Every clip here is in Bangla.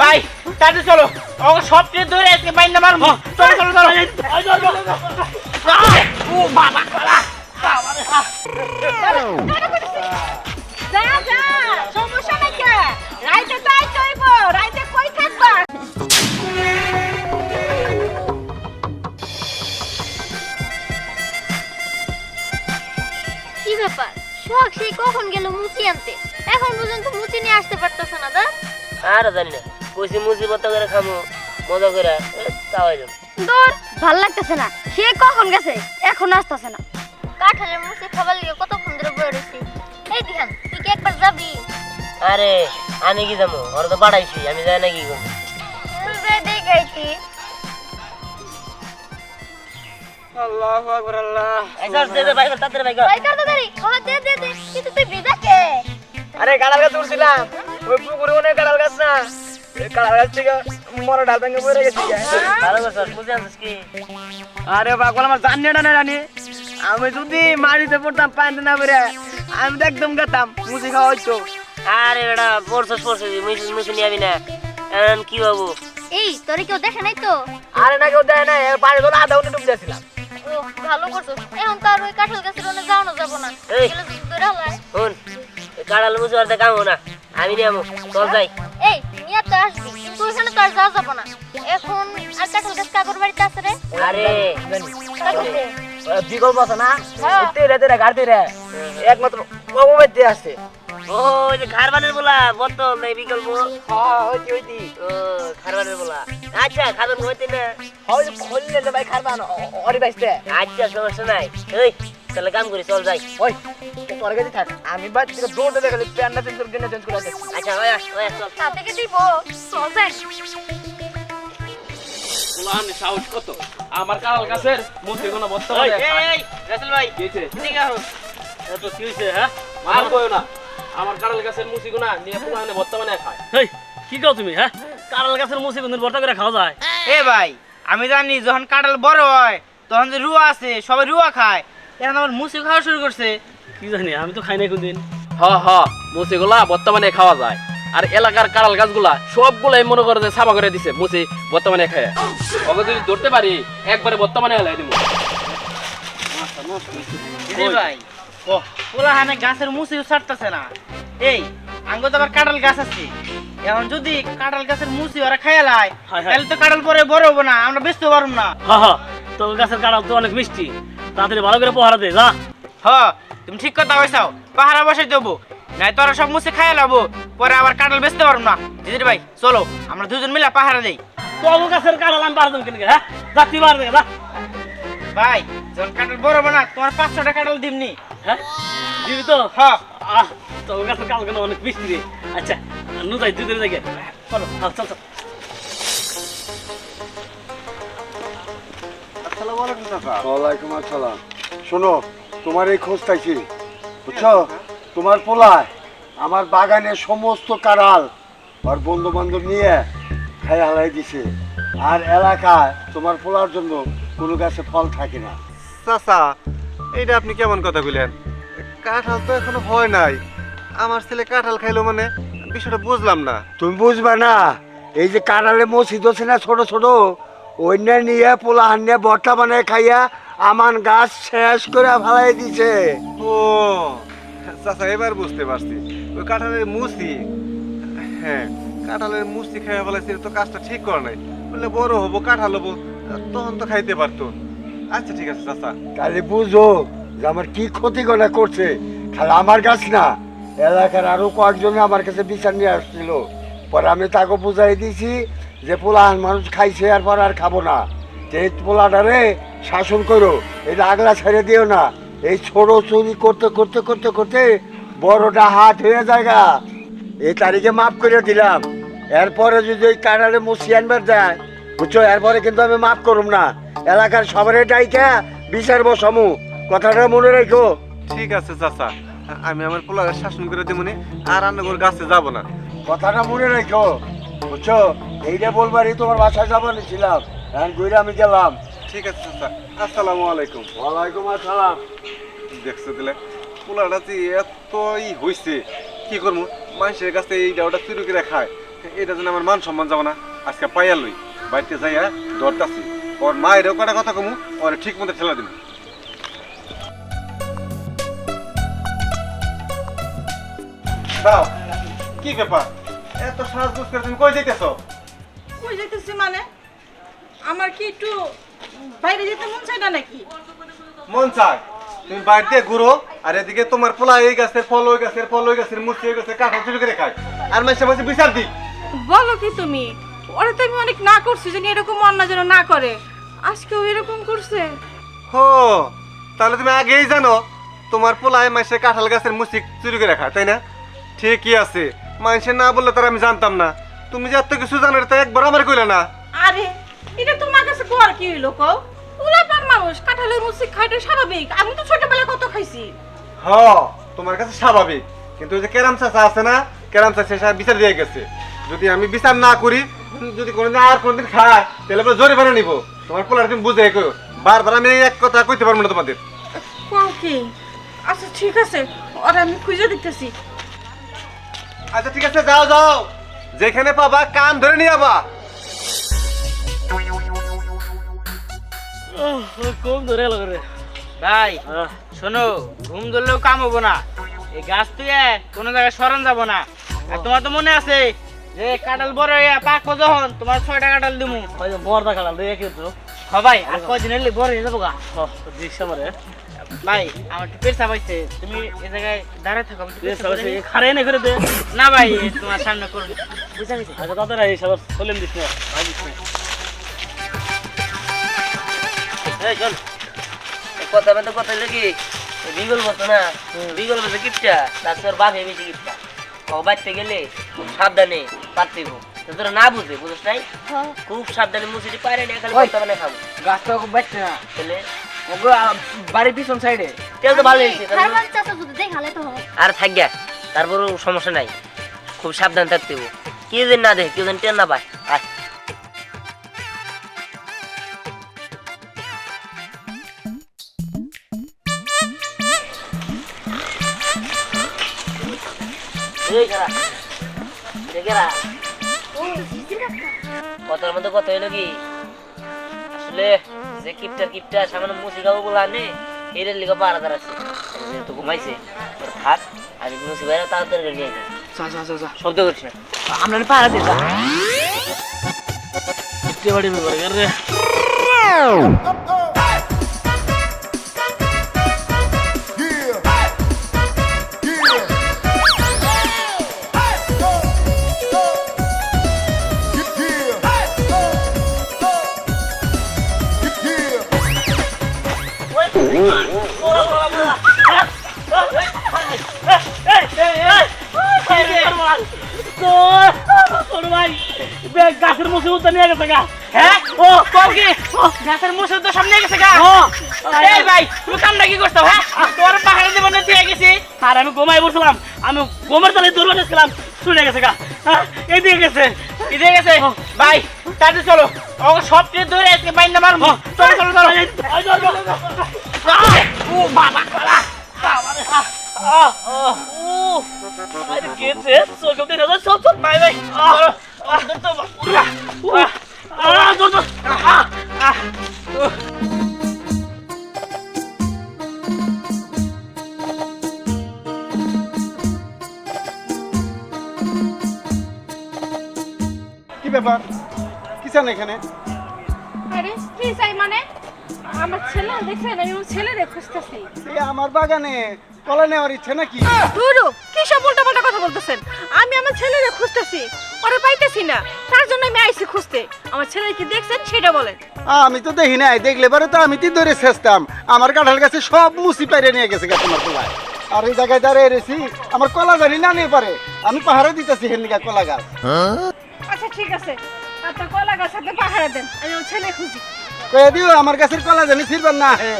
ভাই তাড়াতাড়ি চলো। আমাকে সব ট্রেন ধরে আজকে বাইন্দা মারবো। চলো চলো চলো। ও বাবা যা যা সমস্যা নাই কে রাইতে তাই চইব রাইতে কই থাকবা কি ব্যাপার? সোহাগ সেই কখন গেল মুচি আনতে? এখন পর্যন্ত মুচি নিয়ে আসতে পারতেছে না দা। আর জানি না কইছি মুসিবত করে খামো মজা করে তাওয়াই যাব দূর ভালো লাগতেছে না। সে কখন গেছে? এখন আসতেছে না। কাঠালের মুচি খাবার লিগে কতক্ষণ ধরে বয়ে রয়েছি এই দিহান তুই কি একবার যাবি? আরে আমি কি যাব? ওরা তো পাঠাইছি আমি যাই না কি করব? দেখাইছি আল্লাহু আকবার আল্লাহ একবার দে দে ভাই তাড়াতাড়ি ভাই ভাই কার দাঁড়ি খাওয়া দে দে দে। কিন্তু তুই ভিজা কে? আরে কাঁড়াল গাছ উঠছিলাম ওই পুকুরে অনেক কাঁড়াল গাছ না। কাঁড়াল গাছ থেকে মরা ডাল ভেঙে পড়ে গেছি। আরে পাগল আমার জানি না জানি। আমি যদি মাটিতে পড়তাম পানিতে না বেরে আমি তো একদম গেতাম মুসি খাওয়া হইতো আরে বেটা পড়ছস পড়ছস মুসি নিয়ে আবি না। এখন কি বাবু এই তোরে কেউ দেখে নাই তো? আরে না কেউ দেয় না পানি তো আধা উনি ডুব দিয়েছিলাম ও ভালো করছ এখন তার ওই কাঁঠাল গাছের ওনে যাওয়ানো যাব না। এই। গেলে যদি ধরে হালায় শুন কাড়াল মুসি আর কামো না। আমি নিয়ে চল যাই। এই নিয়ে তো আসবি কিন্তু ওইখানে তো আর যাওয়া যাব না। এখন আর কাঁঠাল গাছ কাকর বাড়িতে আছে রে? আরে বিকল্প আছে না? হ্যাঁ। তেরে তেরে গাড়ি তেরে। একমাত্র অবমেদ দিয়ে আসছে ও ওই যে খারবানের বলা বর্তল নাই বিকল্প। হ্যাঁ হইতি হইতি। ও খারবানের বলা। আচ্ছা খাবেন হইতে না। হয় খুললে ভাই খারবান অরি বাইসতে আচ্ছা সমস্যা নাই। এই তাহলে কাম করি চল যাই। ওই তোর কাছে থাক। আমি বাদ থেকে দৌড়তে দেখালি প্যান্টটা চেঞ্জ করে কিনে চেঞ্জ করে আসি। আচ্ছা ওই আস ওই আস চল। তা থেকে দিব চল যাই। উলান সাহস কত? আমার কাল গাছের মুখে কোনো বর্তমানে এই রাসেল ভাই দিয়েছে ঠিক আছে এত কি হইছে হ্যাঁ? মার কইও না। আমার কাঁড়াল গাছের মুসি গুনা নিয়ে পুরানে বর্তমানে খায়। এই কি কও তুমি হ্যাঁ? কাঁড়াল গাছের মুসি ভর্তা করে খাওয়া যায়। এ ভাই আমি জানি যখন কাঁঠাল বড় হয় তখন যে রুয়া আছে সবাই রুয়া খায়। এখন আমার মুসি খাওয়া শুরু করছে। কি জানি আমি তো খাই নাই কোনদিন। হ হ বর্তমানে খাওয়া যায়। আর এলাকার গাছগুলা সবগুলাই মনে করে যে সাফা করে দিছে মুসি বর্তমানে খায়। ওকে যদি ধরতে পারি একবারে বর্তমানে হেলাই দিব ভাই পোলা হানে গাছের মুসি ছাড়তেছে না। এই আঙ্গ তো আবার কাঁঠাল গাছ আছে। এখন যদি কাঁঠাল গাছের মুসি ওরা খাইয়ালায় হায় হায়। তাহলে তো কাঁঠাল পরে বড় হব না আমরা বেচতে পারব না। হা হা তো গাছের কাঁড়াল তো অনেক মিষ্টি। তাড়াতাড়ি ভালো করে পহারা দে যা। হ তুমি ঠিক কথা কইছাও। পাহারা বসাই দেবো। নাই তোরা সব মুছে খাইয়া লাবো। পরে আবার কাঁঠাল বেচতে পারব না। দিদি ভাই চলো আমরা দুজন মিলে পাহারা দেই। তো গাছের কাঁড়াল আমি পারতাম কেন হ্যাঁ? তুই পার দে যা। ভাই যখন কাঁঠাল বড় হব না তোমার পাঁচশো টাকা কাঁঠাল দিমনি। হ্যাঁ? দিবি তো? হ্যাঁ আহ তো গাছের কাঁড়াল অনেক মিষ্টি রে। আচ্ছা নু যাই দুই দিন থেকে চলো। চল চল ওয়ালাইকুম আসসালাম। শোনো তোমার এই খোঁজ চাইছি বুঝছ? তোমার পোলায় আমার বাগানের সমস্ত কারাল আর বন্ধু বান্ধব নিয়ে খাই হালাই দিছে। আর এলাকায় তোমার পোলার জন্য কোনো গাছে ফল থাকে না। চাচা এইটা আপনি কেমন কথা কইলেন? কাঁঠাল তো এখনও হয় নাই। আমার ছেলে কাঁঠাল খাইলো মানে বিষয়টা বুঝলাম না। তুমি বুঝবা না এই যে কারালে মসজিদ আছে না ছোট ছোট অন্য নিয়ে পোলা হান্নে বর্তা বানায় খাইয়া আমার গাছ শেষ করে ফালাই দিছে। ও চাচা এবার বুঝতে পারছি। ওই কাঁঠালের মুসি হ্যাঁ কাঁঠালের মুসি খাইয়া ফেলাইছে তো কাজটা ঠিক করে নাই। বললে বড় হব কাঁঠাল হব তখন তো খাইতে পারতো। আচ্ছা ঠিক আছে চাচা। তাহলে বুঝো যে আমার কি ক্ষতি করা করছে। খালি আমার গাছ না এলাকার আরও কয়েকজন আমার কাছে বিচার নিয়ে আসছিল। পরে আমি তাকে বুঝাই দিয়েছি যে পোলাহান মানুষ খাইছে আর পর আর খাব না। যে এই পোলাটারে শাসন করো এই আগলা ছেড়ে দিও না। এই ছোট চুরি করতে করতে করতে করতে বড়টা হাত হয়ে জায়গা এই তারিখে মাফ করে দিলাম। এরপরে যদি ওই কানালে মুসি আনবার যায় বুঝছ? এরপরে কিন্তু আমি মাফ করুম না। এলাকার সবারে ডাইকা বিচার বসামু কথাটা মনে রেখো ঠিক আছে চাচা। আমি আমার পোলারে শাসন করে দেবো আর রান্নাঘর গাছে যাব না। কথাটা মনে রেখো বুঝছ? এইটা বলবারই তোমার বাসায় যাব ছিলাম এখন ঘুরে আমি গেলাম। ঠিক আছে চাচা আসসালামু আলাইকুম। ওয়ালাইকুম আসসালাম। দেখছ দিলে পোলাটা যে এত ই হইছে কি করব? মানুষের কাছে এই ওটা চুরি করে খায়। এটা যেন আমার মান সম্মান যাব না। আজকে পাইয়া লই বাড়িতে যাইয়া দরতাছি ওর মায়েরও কটা কথা কমু ওর ঠিক মতো ঠেলা দিব দাও কি ব্যাপার? এত সাজগোজ করে তুমি কই যাইতেছো? কই যেতেছি মানে? আমার কি একটু বাইরে যেতে মন চাই না নাকি? মন চায়। তুমি বাড়িতে ঘুরো আর এদিকে তোমার পোলা এই গাছের ফল ওই গাছের ফল ওই গাছের মুর্চি ওই গাছের কাঁঠাল চুরি করে খায়। আর মাসে মাসে বিচার দিই। বলো কি তুমি? ওরা তো আমি অনেক না করছি জানি এরকম অন্য যেন না করে। আজকেও এরকম করছে? হো তাহলে তুমি আগেই জানো তোমার পোলায় মাসে কাঁঠাল গাছের মুসি চুরি করে খায় তাই না? ঠিকই আছে। মানুষে না বললে তার আমি জানতাম না। তুমি যে এত কিছু জানো তা একবার আমার কইলে না। আরে এটা তোমার কাছে কোয়ার কি হইল কও? উলাপান মানুষ কাঁঠালের মুসিক খাইটা স্বাভাবিক। আমি তো ছোটবেলায় কত খাইছি। হ তোমার কাছে স্বাভাবিক। কিন্তু ওই যে কেরাম চাষা আছে না কেরাম চাষা সে বিচার দিয়ে গেছে। যদি আমি বিচার না করি যদি কোনোদিন আর কোনোদিন খায় তাহলে আমরা জোরে বানা নিব। তোমার পোলার তুমি বুঝে কই বারবার আমি এক কথা কইতে পারব না তোমাদের। কি? আচ্ছা ঠিক আছে। ওরা আমি খুঁজে দিতেছি আচ্ছা ঠিক আছে যাও যাও। যেখানে পাবা কান ধরে নিয়ে আবা কম ধরে গেল রে ভাই শোনো ঘুম ধরলেও কাম হব না। এই গাছ তুই কোনো জায়গায় সরান যাব না। আর তোমার তো মনে আছে যে কাঁঠাল বড় হইয়া পাকবো যখন তোমার ছয়টা কাঁঠাল দিমু। বড়দা খেলা দিয়ে কিন্তু সবাই আর কয়দিন হলে বড় হয়ে যাব গা? দিস আমারে। ভাই আমার একটু তুমি জায়গায় দাঁড়ায় থাকো। খারে এনে করে দে। না ভাই তোমার সামনে করব বুঝা গেছে। আচ্ছা তাদের এই সব চলেন দিস না ভাই এই শোন কথা মতো কথা এই বিগল মতো না? বিগল মতো কিপটা? তার তোর বাপে বেশি কিপটা। ও বাড়তে গেলে খুব সাবধানে পারতেইব তো তোরা না বুঝে বুঝছ নাই? খুব সাবধানে মুসিটি খালি কথা মানে খাব। গাছটা খুব বাড়ছে না। তাহলে ওগো বাড়ির পিছন সাইডে। তেল তো ভালো হয়েছে আর তারপরও সমস্যা নাই। খুব সাবধান থাকতে কেউ যেন না দেখে কেউ যেন টেন না পায়। আয়। মধ্যে কথা হইল কি? আসলে যে কিপটা কিপটা সামান্য মুসি খাব বলে আনে এর লিগা পাড়া আছে। তো ঘুমাইছে। ওর থাক আমি মুসি বাইরে তাড়াতাড়ি করে নিয়ে যাই যা যা যা যা। শব্দ করিস না। আমরা পাড়া দিয়ে যা বাড়ি ব্যাপার রে। গাছের উত্তর নিয়ে গেছে গা। হ্যাঁ? ও কও কি? গাছের মুসুর তো সামনে গেছে গা? এই ভাই তুমি কামটা কি করছ হ্যাঁ? তোর পাহাড়ে দেব না দিয়ে গেছি আর আমি বসলাম আমি গোমের তলে ছিলাম শুনে গেছে গা। হ্যাঁ, এইদিকে গেছে। কি দিয়ে গেছে ভাই তাড়াতাড়ি চলো। ও সব কিছু ধরে আজকে বাইন্দা মারবো। চলো চলো চলো। ও বাবা আরে গেছে। সব সব ভাই কি ব্যাপার? কি চান এখানে? আরে কি চাই মানে? আমার ছেলে দেখছেন আমি আমার ছেলেরে খুঁজতেছি। এই আমার বাগানে কলা নেওয়ার ইচ্ছে নাকি? দুরু কি সব উল্টা কথা বলতেছেন? আমি আমার ছেলেরে খুঁজতেছি ওরে পাইতেছি না। তার জন্য আমি আইছি খুঁজতে। আমার ছেলে কি দেখছেন সেটা বলেন। আমি তো দেখি নাই দেখলে পরে তো আমি তি ধরে শেষতাম আমার কাঁঠাল গাছে সব মুসি পাইরে নিয়ে গেছে গা তোমার তোমার আর এই জায়গায় দাঁড়িয়ে রয়েছি আমার কলা জানি না নিয়ে পারে। আমি পাহাড়ে দিতেছি হেনিকা কলা গাছ আচ্ছা ঠিক আছে। আপনার কলা গাছ হাতে পাহাড়ে দেন। আমি আমার ছেলে খুঁজি। কয়ে দিও আমার গাছের কলা জানি ছিড়বার না হে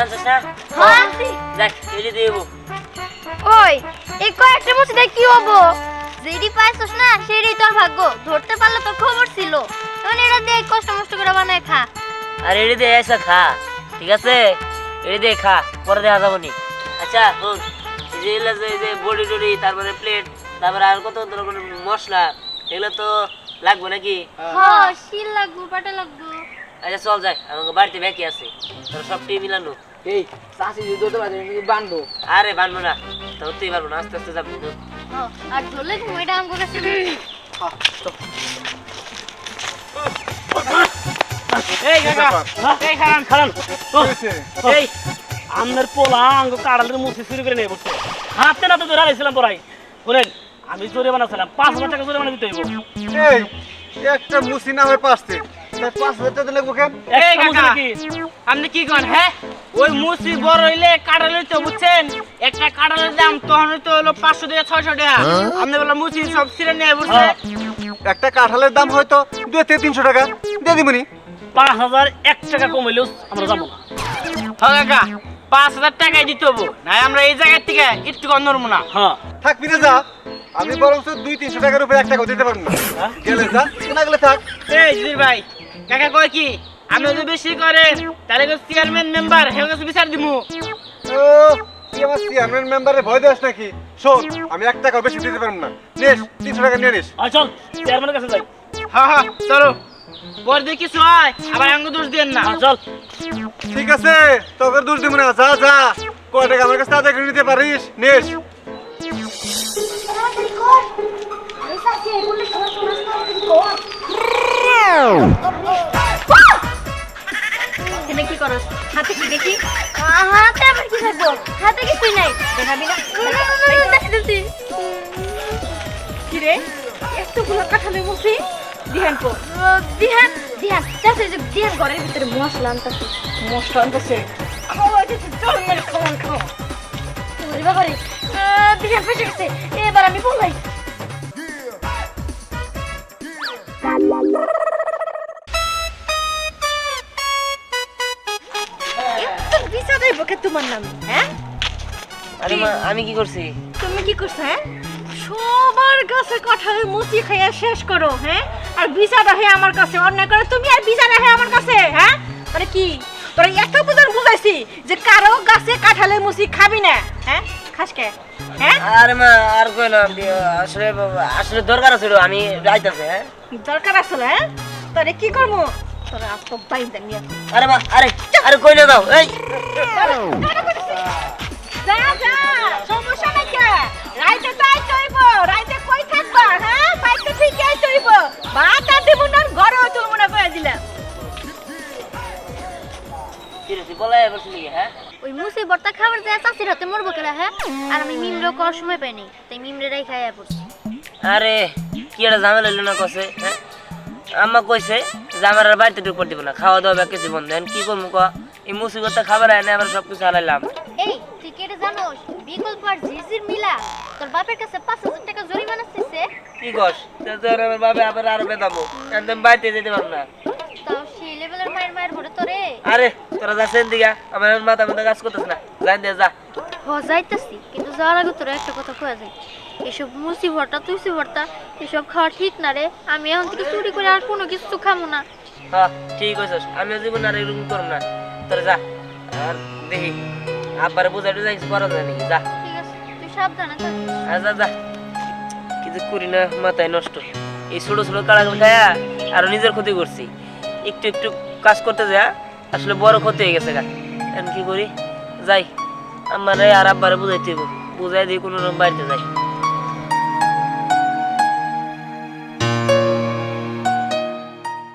আনছিস না হ্যাঁ যাক এটি দিয়ে দেবো ওই, এই কয়েকটা মুসি দিয়ে কি হব? যেটি পাইছস না সেটাই তোর ভাগ্য। ধরতে পারলে তোর খবর ছিল। তখন এটা দিয়ে কষ্ট মষ্ট করে খা। আর এটি দিয়ে এসে খা। ঠিক আছে? এটি দিয়ে খা। পরে দেখা যাব নি। আচ্ছা শোন যে যে বডি টডি তারপরে প্লেট তারপরে আর কত রকমের মশলা এগুলো তো লাগবে নাকি? হ শিল লাগবো পাটা লাগবো। আচ্ছা চল যাই আমাকে বাড়িতে ব্যাকি আছে। তোর সব টিভি মিলানো। এই চাষি যদি ধরতে পারে বান্ধব আরে বানবো না। তো তুই পারব না আস্তে আস্তে যাব। তো। আর ধরলে তুমি এটা কাছে এই কাকা। এই খারান খারান ও, ও, এই আমনের পোলা আঙ্গ কাড়ালের মুখে শুরু করে নিয়ে বসছে হাতে না তো ধরে আড়াইছিলাম পড়াই বলেন আমি জোরে বানাছিলাম পাঁচ হাজার টাকা জোরে বানা দিতে হইব। এই একটা মুসি না হয়ে পাঁচতে তাই পাঁচ হাজার টাকা লাগবো কেন এই একটা কাকা কি আপনি কি করেন হ্যাঁ? ওই মুসি বড় হইলে কাঁঠাল হইতে বুঝছেন? একটা কাঁঠালের দাম তখন হইতে হলো পাঁচশো থেকে ছয়শো টাকা। আপনি বললাম মুসি সব ছিঁড়ে নিয়ে বুঝছে একটা কাঁঠালের দাম হয়তো দুই থেকে তিনশো টাকা। দিয়ে দিবনি পাঁচ হাজার এক টাকা কমাইলেও আমরা যাব না। হ্যাঁ কাকা। পাঁচ হাজার টাকাই দিতে হব। না আমরা এই জায়গার থেকে একটু কম ধরবো না। হ্যাঁ। থাকবি না যা আমি বরং দুই তিনশো টাকার উপরে এক টাকা দিতে পারব না। গেলে যা না গেলে থাক। এই জির ভাই কাকা কয় কি? আমি যদি বেশি করে তাহলে চেয়ারম্যান মেম্বার হেও কাছে বিচার দিমু। ও তুই আমার চেয়ারম্যান মেম্বারে ভয় দেস নাকি? শোন আমি এক টাকা বেশি দিতে পারব না। নিস তিনশো টাকা নিয়ে নিস। চল চেয়ারম্যানের কাছে যাই। হ্যাঁ হ্যাঁ চলো। পরে দিয়ে কিছু হয় আবার আঙ্গ দোষ দিয়েন না হ্যাঁ, চল ঠিক আছে তোকে দোষ দিব না যা যা কয় টাকা আমার কাছে তাদের নিতে পারিস নিস কি করস হাতে কি দেখি হাতে আবার কি থাকব হাতে কিছুই নাই দেখাবি না দেখতেছি এতগুলো কাঁঠালের মুসি দিহান কো দিহান দিহান চাষে যে দিহান ঘরের ভিতরে মশলা আনতেছি। মশলা আনতেছে। খাওয়াইতেছে চল মেরে খাওয়ান খাওয়া ওরে বাবা রে দিহান ফেসে গেছে। এবার আমি বলাই। তোমার নাম হ্যাঁ? আরে মা আমি কি করছি? তুমি কি করছ হ্যাঁ? সবার কাছে কাঁঠালের মুচি খাইয়া শেষ করো হ্যাঁ? আর বিচার রাখে আমার কাছে অন্যায় করে। তুমি আর বিচার রাখে আমার কাছে হ্যাঁ? মানে কি? তোরা এত বুঝার বুঝাইছি যে কারও গাছে কাঁঠালের মুচি খাবি না হ্যাঁ? খাস কে? হ্যাঁ? আরে মা আর কই না আসলে আসলে দরকার আছে আমি যাইতাছে হ্যাঁ? দরকার আসলে হ্যাঁ? তোরে কি করব? তোরা আত্ম বাইন্দা নিয়ে আরে মা আরে আরে কই না দাও এই। যা যা। খাবার দেয়া চাষির হাতে মরবো কেলা হ্যাঁ? আর আমি মিমরে করার সময় পাইনি তাই মিমরে রাই খাইয়া পড়ছি। আরে কি একটা ঝামেলা হইল না কছে হ্যাঁ? আম্মা কইছে যে আমার আর বাড়িতে ঢুকতে দিব না খাওয়া দাওয়া কিছু বন্ধ এখন কি করব ক? এই মুসিবত খাবার আয় না আমরা সব কিছু হারাইলাম এই তুই কি এটা জানোস? বিকল্প আর ঝিঝির মিলা তোর বাপের কাছে পাঁচ হাজার টাকা জরিমানা চাইছে। কি কস? তোর আমার বাবা আবার আরও বেদাবো একদম বাড়িতে যেতে পারব না। তাও সেই লেভেলের মায়ের মায়ের ভরে তোরে? আরে তোরা যাচ্ছেন দিঘা আমার মাথা মাথা কাজ করতেছ না। যাই দিয়ে যা। হ যাইতাছি কিন্তু যাওয়ার আগে তোরা একটা কথা কয়ে যাই। এসব মুসি ভর্তা তুইসি ভর্তা এসব খাওয়া ঠিক না রে। আমি এখন থেকে চুরি করে আর কোনো কিছু খামো না। হ্যাঁ ঠিক আছে আমিও জীবন আর এরকম করব না। তোরা যা আর দেখি আব্বারে বুঝাই টুঝাই কিছু করা যায় নাকি? যা। ঠিক আছে তুই সাবধানে থাকিস। আর যা যা। কিছু করি না মাথায় নষ্ট। এই ছোট ছোট কাড়াগুলো খায়া আর নিজের ক্ষতি করছি। একটু একটু কাজ করতে যা আসলে বড় ক্ষতি হয়ে গেছে গা। কি করি? যাই আমার আর আব্বারে বুঝাইতে বুঝাই দিয়ে কোনো রকম বাড়িতে যাই।